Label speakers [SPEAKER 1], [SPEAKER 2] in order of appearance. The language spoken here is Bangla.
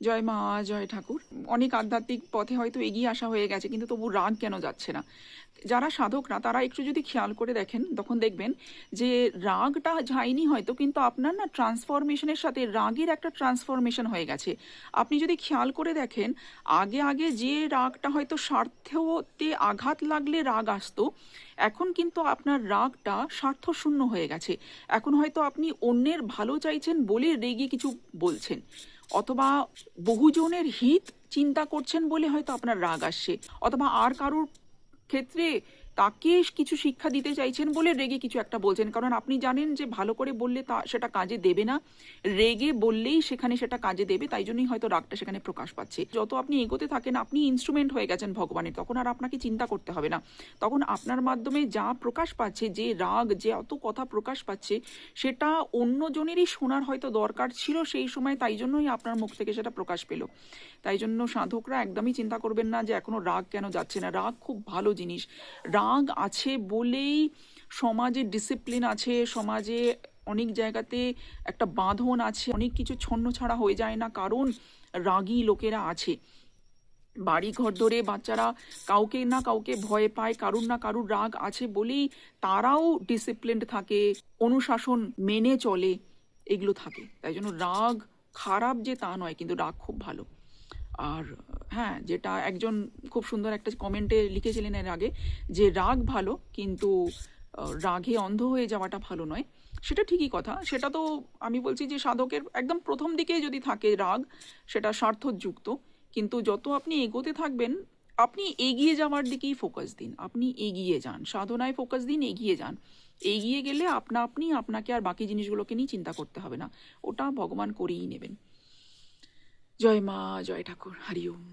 [SPEAKER 1] জয় মা, জয় ঠাকুর। অনেক আধ্যাত্মিক পথে হয়তো এগিয়ে আসা হয়ে গেছে, কিন্তু তবু রাগ কেন যাচ্ছে না? যারা সাধকরা, তারা একটু যদি খেয়াল করে দেখেন, তখন দেখবেন যে রাগটা যায়নি হয়তো, কিন্তু আপনার না ট্রান্সফরমেশনের সাথে রাগের একটা ট্রান্সফরমেশন হয়ে গেছে। আপনি যদি খেয়াল করে দেখেন, আগে আগে যে রাগটা হয়তো স্বার্থতে আঘাত লাগলে রাগ আসতো, এখন কিন্তু আপনার রাগটা স্বার্থশূন্য হয়ে গেছে। এখন হয়তো আপনি অন্যের ভালো চাইছেন বলে রেগে কিছু বলছেন। অথবা বহুজনের হিত চিন্তা করছেন বলে হয়তো আপনার রাগ আসছে অথবা আর কারোর ক্ষেত্রে তাকে কিছু শিক্ষা দিতে চাইছেন বলে রেগে কিছু একটা বলছেন। কারণ আপনি জানেন যে ভালো করে বললে তা সেটা কাজে দেবে না। রেগে বললেই সেখানে সেটা কাজে দেবে, তাই জন্যই হয়তো রাগটা সেখানে প্রকাশ পাচ্ছে। যত আপনি এগোতে থাকেন, আপনি ইনস্ট্রুমেন্ট হয়ে গেছেন ভগবানের, তখন আর আপনাকে চিন্তা করতে হবে না। তখন আপনার মাধ্যমে যা প্রকাশ পাচ্ছে, যে রাগ, যে অত কথা প্রকাশ পাচ্ছে, সেটা অন্যজনেরই শোনার হয়তো দরকার ছিল সেই সময়, তাই জন্যই আপনার মুখ থেকে সেটা প্রকাশ পেল। তাই জন্য সাধকরা একদমই চিন্তা করবেন না যে এখনও রাগ কেন যাচ্ছে না। রাগ খুব ভালো জিনিস। রাগ আছে বলেই সমাজে ডিসিপ্লিন আছে, সমাজে অনেক জায়গাতে একটা বাঁধন আছে, অনেক কিছু ছন্ন ছাড়া হয়ে যায় না, কারণ রাগী লোকেরা আছে। বাড়ি ঘর ধরে বাচ্চারা কাউকে না কাউকে ভয় পায়, কারুর না কারুর রাগ আছে বলেই তারাও ডিসিপ্লিনড থাকে, অনুশাসন মেনে চলে, এগুলো থাকে। তাই জন্য রাগ খারাপ যে তা নয়, কিন্তু রাগ খুব ভালো। আর হ্যাঁ যেটা একজন খুব সুন্দর একটা কমেন্টে লিখেছিলেন এর আগে, যে রাগ ভালো, কিন্তু রাগে অন্ধ হয়ে যাওয়াটা ভালো নয়। সেটা ঠিকই কথা। সেটা তো আমি বলছি যে সাধকের একদম প্রথম দিকে যদি থাকে রাগ, সেটা স্বার্থযুক্ত। কিন্তু যত আপনি এগোতে থাকবেন, আপনি এগিয়ে যাওয়ার দিকেই ফোকাস দিন। আপনি এগিয়ে যান। সাধনায় ফোকাস দিন, এগিয়ে যান। এগিয়ে গেলে আপনা আপনি আপনাকে আর বাকি জিনিসগুলোকে নিয়ে চিন্তা করতে হবে না। ওটা ভগবান করেই নেবেন। জয় মা জয় ঠাকুর হরি ওম।